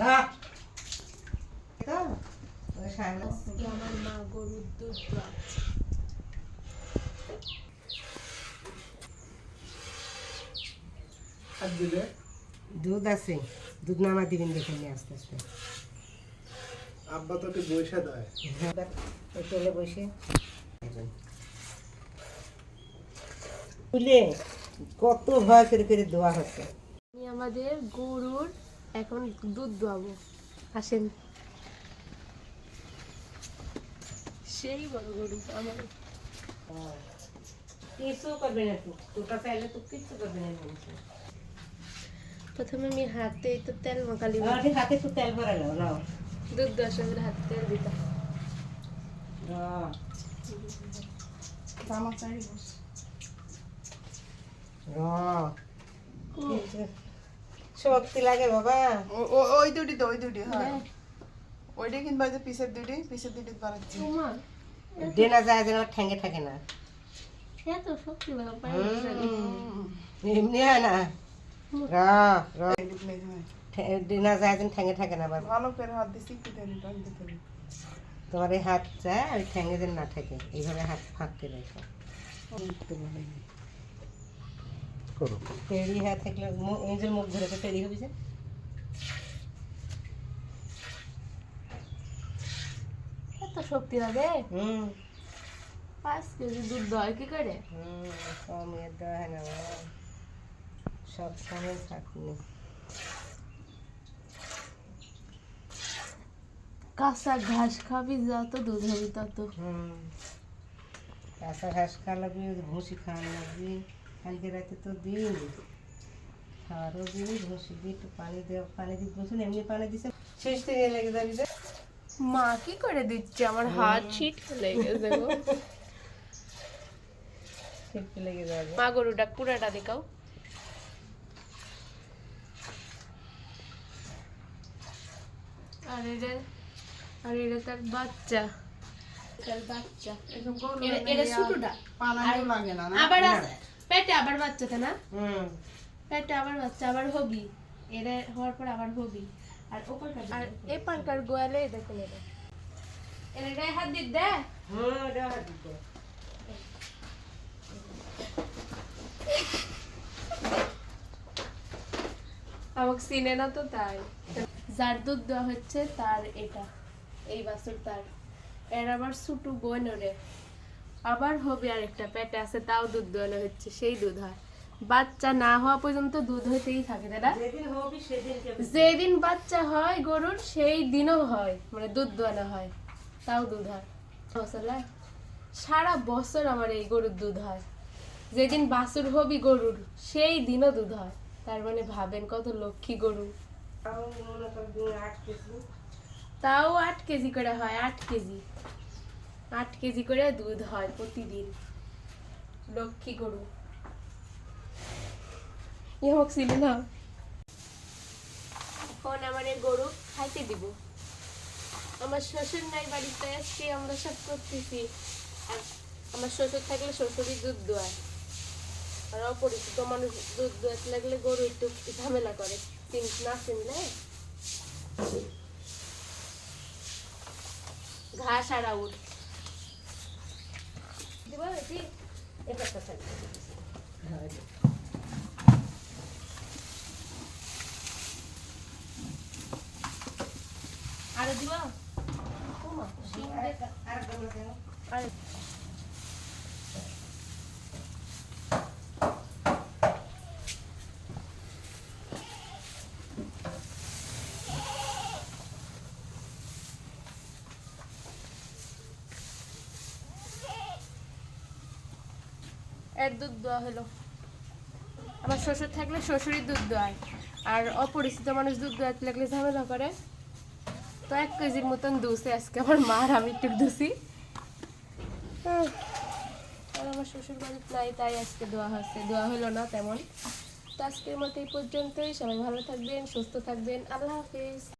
রাখ আমার মা গরুর দুধ আছে। দুধ নামা দিবেন দেখে নিয়ে আস্তে আস্তে। আব্বা তোকে বৈশা দেয়। ওই তেলে বসে। কত ভয় করে করে দোয়া হচ্ছে। আমাদের গরুর এখন দুধ দোয়াবো। আসেন। সেই বড় গরু আমার। তো প্রথমে আমি হাতে তো তেল মাখালি। হাতে একটু তেল ভরা নাও। নাও দুধ দোয়ার সময় হাতে তেল দিতাম। নাও। শক্তি লাগে বাবা। ওই দুটি তো ওই দুটি হ্যাঁ। ওইটা কিনবা যে পিসের দুটি পিসের দুটি বানাচ্ছি। তোমার ডেনা যায় যেন ঠ্যাঙ্গে থাকে না। এমনি হয় না। র র। দিলে হয়। ঠে- ডেনা যায় যেন ঠ্যাঙ্গে থাকে না বাবা। ভালো করে হাত দিছি কি টানতে তোমার এই হাত চায় ওই ঠ্যাঙ্গে যেন না থাকে। এইভাবে হাত ফাঁক করে রেখো করো। পেড়ি হাত থাকলে মুখ ধরে তো পেড়ি হবি যে। এত শক্তি লাগে হুম। পাঁচ কেজি দুধ দয় কি করে? হুম কম না সব সময় থাকনি কাঁচা ঘাস খাবি যত দুধ হবি তত। হুম। কাঁচা ঘাস খাওয়া লাগবে ভুসি খাওয়া লাগবে। কালকে রাতে তো দিন। খাওয়ারও দিন ভুসি দিয়ে একটু পানি দেওয়া পানি দিয়ে ভুসুন এমনি পানি দিছে শেষ থেকে লেগে যাবি যে। মা কি করে দিচ্ছে? আমার হাত ছিট লেগে গেছে গো। লেগে যাবে। মা গরুটা পুরাটা দেখাও। আর এটা আর এটা তার বাচ্চা। তার বাচ্চা। এটা- এটা ছোটটা। আবার পেটে আবার বাচ্চা তাই না? পেটে আবার বাচ্চা আবার হবি। এটা হওয়ার পর আবার হবি। আর ওপারকার আর এই পানকার গোয়ালে এটা এটা গায়ে হাত দিত দে। হুম ওটা হাত দিতে। আমাকে চিনে না তো তাই। যার দুধ দেওয়া হচ্ছে তার এটা এই বাছুর তার। এর আবার ছুটু বোন ওরে। আবার হবে আরেকটা পেটে আছে তাও দুধ দেওয়ানো হচ্ছে সেই দুধ হয়। বাচ্চা না হওয়া পর্যন্ত দুধ হইতেই থাকে দাদা যেদিন বাচ্চা হয় গরুর সেই দিনও হয় মানে দুধ দোয়ানো হয় তাও দুধ হয়। সারা বছর আমার এই গরুর দুধ হয়। যেদিন বাছুর হবি গরুর সেই দিনও দুধ হয়। তার মানে ভাবেন কত লক্ষ্মী গরু। তাও আট কেজি করে হয় আট কেজি। আট কেজি করে দুধ হয় প্রতিদিন। লক্ষ্মী গরু। ইহক ছিল না এখন আমার গরু খাইতে দিব। আমার শ্বশুর নাই বাড়িতে, আজকে আমরা সব করতেছি। আমার শ্বশুর থাকলে শ্বশুরই দুধ দোয়ায়। আর অপরিচিত মানুষ দুধ দোয়াতে লাগলে গরু একটু ঝামেলা করে। চিন না চিনলে ঘাস আর আউট দিব বেশি এটা একটা সাইড হ্যাঁ আরও দিব। আর আরে এর দুধ দেওয়া হলো। আমার শ্বশুর থাকলে শ্বশুরই দুধ দেওয়ায় আর অপরিচিত মানুষ দুধ দেওয়াতে লাগলে ঝামেলা করে। তো এক কেজির মতন দুসে আজকে আমার মার, আমি একটু দুসি আর আমার শ্বশুর বাড়িতে নাই, তাই আজকে দোয়া হচ্ছে দোয়া হলো না তেমন। তো আজকের মতো এই পর্যন্তই। সবাই ভালো থাকবেন, সুস্থ থাকবেন। আল্লাহ হাফিজ।